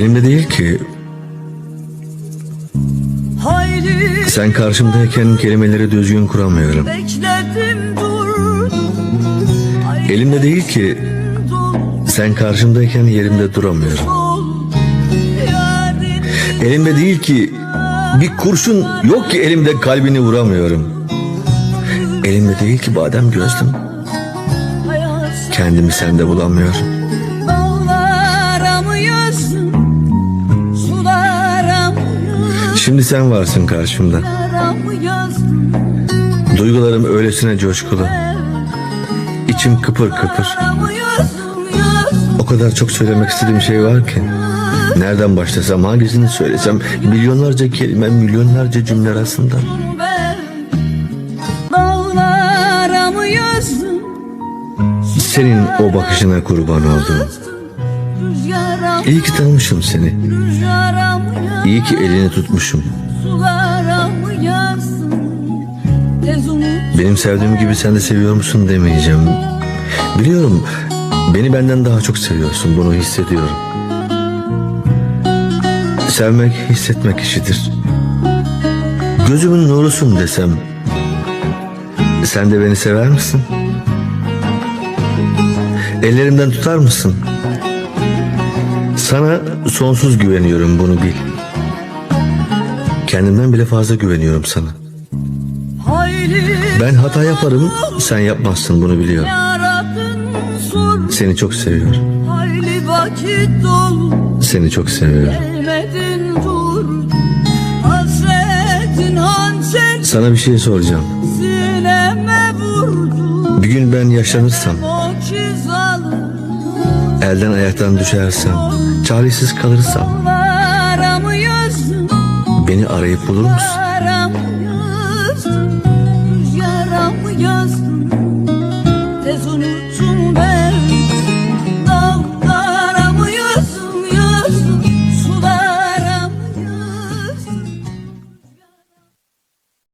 değil ki sen karşımdayken kelimeleri düzgün kuramıyorum. Elimde değil ki sen karşımdayken yerimde duramıyorum. Elimde değil ki bir kurşun yok ki elimde kalbini vuramıyorum. Elimde değil ki badem gözlüm kendimi sende bulamıyorum. Şimdi sen varsın karşımda. Duygularım öylesine coşkulu. İçim kıpır kıpır. O kadar çok söylemek istediğim şey var ki. Nereden başlasam, hangisini söylesem milyonlarca kelime, milyonlarca cümle arasında. Senin o bakışına kurban oldum. İyi ki tanımışım seni. İyi ki elini tutmuşum. Benim sevdiğim gibi sen de seviyor musun demeyeceğim. Biliyorum beni benden daha çok seviyorsun bunu hissediyorum. Sevmek hissetmek işidir. Gözümün nurusun desem. Sen de beni sever misin? Ellerimden tutar mısın? Sana sonsuz güveniyorum bunu bil. Kendimden bile fazla güveniyorum sana. Ben hata yaparım, sen yapmazsın bunu biliyorum. Seni çok seviyorum. Seni çok seviyorum. Sana bir şey soracağım. Bir gün ben yaşlanırsam, elden ayaktan düşersem, çaresiz kalırsam beni arayıp bulur musun?